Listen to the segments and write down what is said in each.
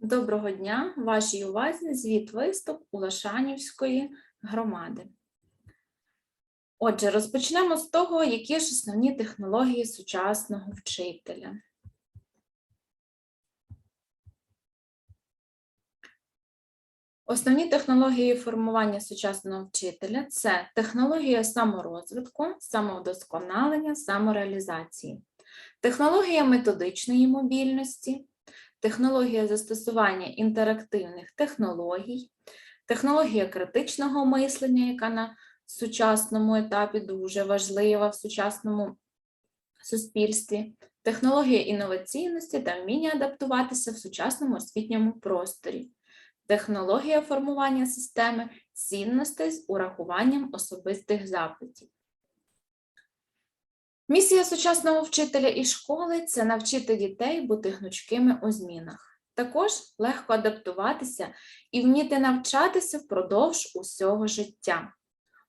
Доброго дня! Вашій увазі звіт виступ Улашанівської громади. Отже, розпочнемо з того, які ж основні технології сучасного вчителя. Основні технології формування сучасного вчителя це технологія саморозвитку, самовдосконалення, самореалізації, технологія методичної мобільності, технологія застосування інтерактивних технологій, технологія критичного мислення, яка на сучасному етапі дуже важлива в сучасному суспільстві, технологія інноваційності та вміння адаптуватися в сучасному освітньому просторі, технологія формування системи цінностей з урахуванням особистих запитів. Місія сучасного вчителя і школи це навчити дітей бути гнучкими у змінах. Також легко адаптуватися і вміти навчатися впродовж усього життя.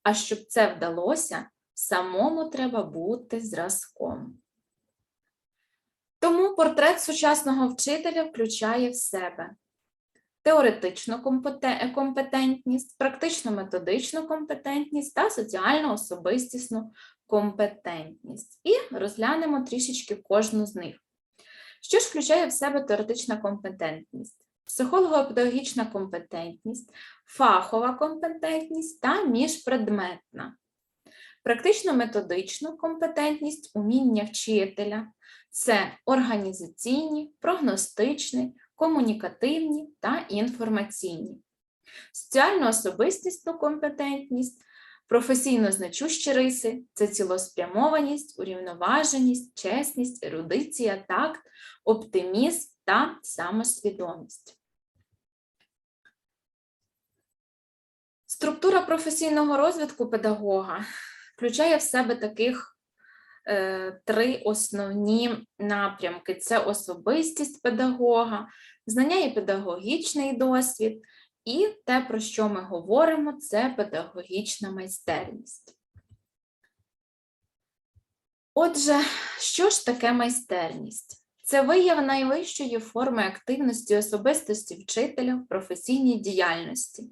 А щоб це вдалося, самому треба бути зразком. Тому портрет сучасного вчителя включає в себе теоретичну компетентність, практично-методичну компетентність та соціально-особистісну компетентність. І розглянемо трішечки кожну з них. Що ж включає в себе теоретична компетентність? Психолого-педагогічна компетентність, фахова компетентність та міжпредметна. Практично-методичну компетентність уміння вчителя це організаційні, прогностичні, комунікативні та інформаційні. Соціально-особистісну компетентність, професійно значущі риси це цілоспрямованість, урівноваженість, чесність, ерудиція, такт, оптимізм та самосвідомість. Структура професійного розвитку педагога включає в себе таких три основні напрямки: це особистість педагога, знання і педагогічний досвід, і те, про що ми говоримо, це педагогічна майстерність. Отже, що ж таке майстерність? Це вияв найвищої форми активності особистості вчителя в професійній діяльності,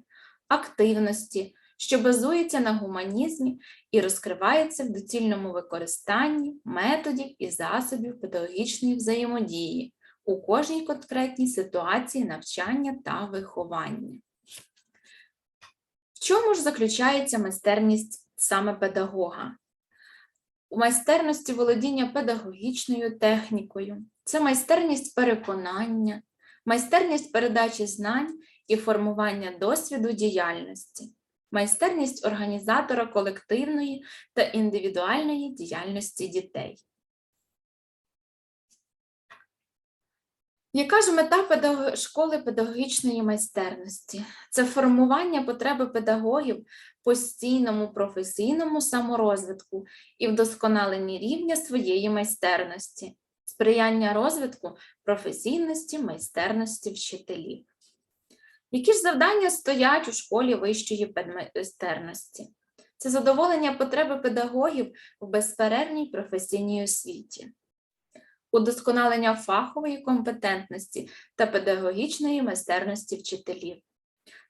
активності, що базується на гуманізмі і розкривається в доцільному використанні методів і засобів педагогічної взаємодії у кожній конкретній ситуації навчання та виховання. В чому ж заключається майстерність саме педагога? У майстерності володіння педагогічною технікою, це майстерність переконання, майстерність передачі знань і формування досвіду діяльності, майстерність організатора колективної та індивідуальної діяльності дітей. Яка ж мета педаго- школи педагогічної майстерності? Це формування потреби педагогів постійному професійному саморозвитку і вдосконаленні рівня своєї майстерності, сприяння розвитку професійності, майстерності вчителів. Які ж завдання стоять у школі вищої педмайстерності? Це задоволення потреби педагогів в безперервній професійній освіті. Удосконалення фахової компетентності та педагогічної майстерності вчителів,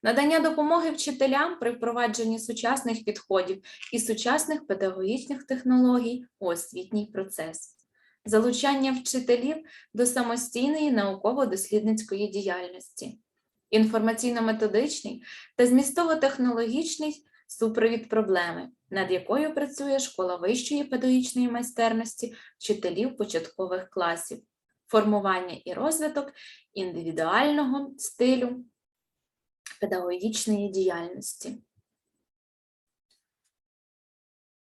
надання допомоги вчителям при впровадженні сучасних підходів і сучасних педагогічних технологій у освітній процес, залучання вчителів до самостійної науково-дослідницької діяльності, інформаційно-методичний та змістово-технологічний супровід проблеми, над якою працює школа вищої педагогічної майстерності вчителів початкових класів, формування і розвиток індивідуального стилю педагогічної діяльності.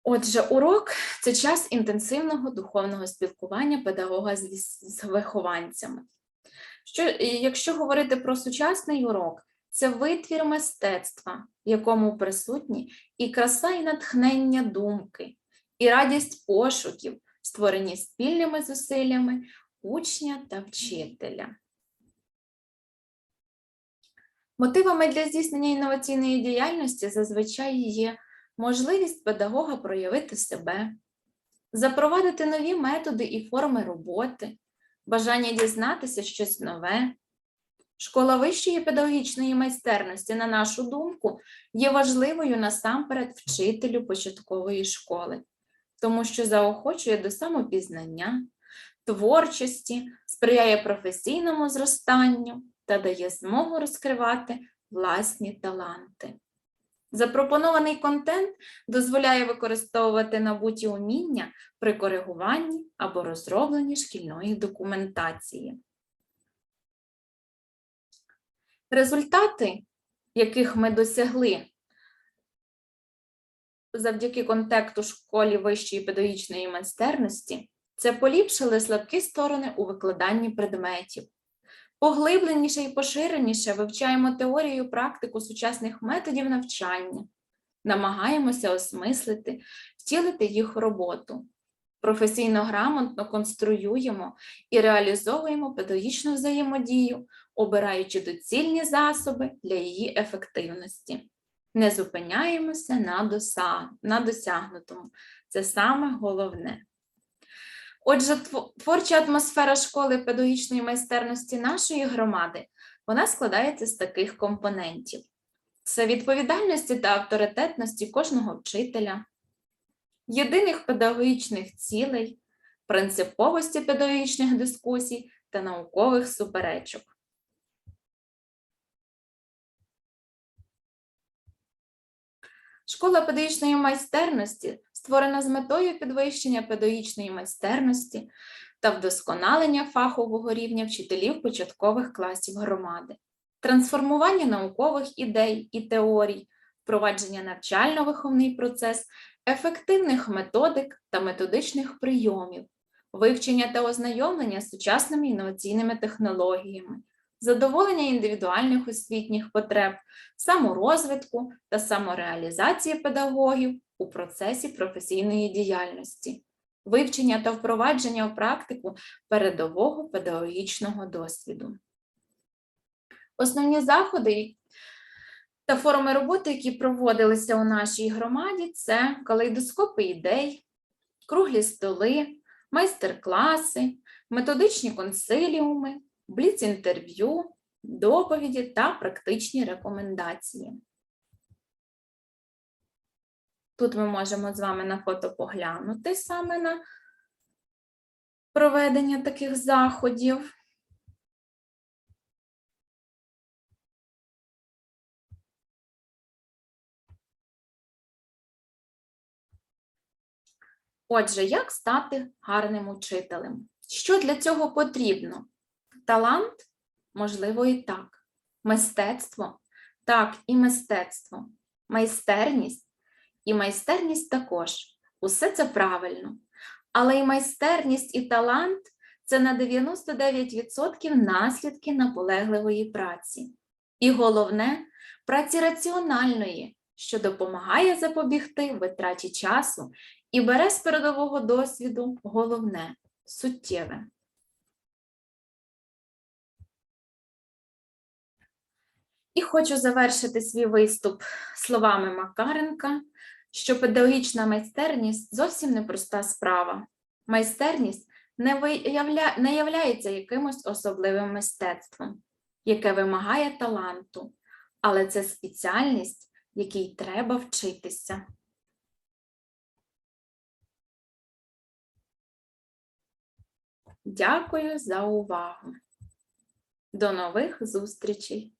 Отже, урок це час інтенсивного духовного спілкування педагога з, вихованцями. Що, якщо говорити про сучасний урок, це витвір мистецтва, в якому присутні і краса, і натхнення думки, і радість пошуків, створені спільними зусиллями учня та вчителя. Мотивами для здійснення інноваційної діяльності зазвичай є можливість педагога проявити себе, запровадити нові методи і форми роботи, бажання дізнатися щось нове, Школа вищої педагогічної майстерності, на нашу думку, є важливою насамперед вчителю початкової школи, тому що заохочує до самопізнання, творчості, сприяє професійному зростанню та дає змогу розкривати власні таланти. Запропонований контент дозволяє використовувати набуті уміння при коригуванні або розробленні шкільної документації. Результати, яких ми досягли завдяки контекту школі вищої педагогічної майстерності, це поліпшили слабкі сторони у викладанні предметів. Поглибленіше і поширеніше вивчаємо теорію і практику сучасних методів навчання, намагаємося осмислити, втілити їх в роботу. Професійно грамотно конструюємо і реалізовуємо педагогічну взаємодію, обираючи доцільні засоби для її ефективності. Не зупиняємося на, досягнутому. Це саме головне. Отже, творча атмосфера школи педагогічної майстерності нашої громади вона складається з таких компонентів: це відповідальності та авторитетності кожного вчителя, єдиних педагогічних цілей, принциповості педагогічних дискусій та наукових суперечок. Школа педагогічної майстерності створена з метою підвищення педагогічної майстерності та вдосконалення фахового рівня вчителів початкових класів громади, трансформування наукових ідей і теорій, впровадження навчально-виховний процес, ефективних методик та методичних прийомів, вивчення та ознайомлення з сучасними інноваційними технологіями, задоволення індивідуальних освітніх потреб, саморозвитку та самореалізації педагогів у процесі професійної діяльності, вивчення та впровадження в практику передового педагогічного досвіду. Основні заходи та форми роботи, які проводилися у нашій громаді, це калейдоскопи ідей, круглі столи, майстер-класи, методичні консиліуми, бліц-інтерв'ю, доповіді та практичні рекомендації. Тут ми можемо з вами на фото поглянути саме на проведення таких заходів. Отже, як стати гарним учителем? Що для цього потрібно? Талант? Можливо, і так. Мистецтво? Так, і мистецтво. Майстерність? І майстерність також. Усе це правильно. Але і майстерність, і талант це на 99% наслідки наполегливої праці. І головне праці раціональної, що допомагає запобігти витраті часу і бере з передового досвіду головне суттєве. І хочу завершити свій виступ словами Макаренка, що педагогічна майстерність зовсім непроста справа. Майстерність не, виявля... не являється якимось особливим мистецтвом, яке вимагає таланту, але це спеціальність, якій треба вчитися. Дякую за увагу. До нових зустрічей!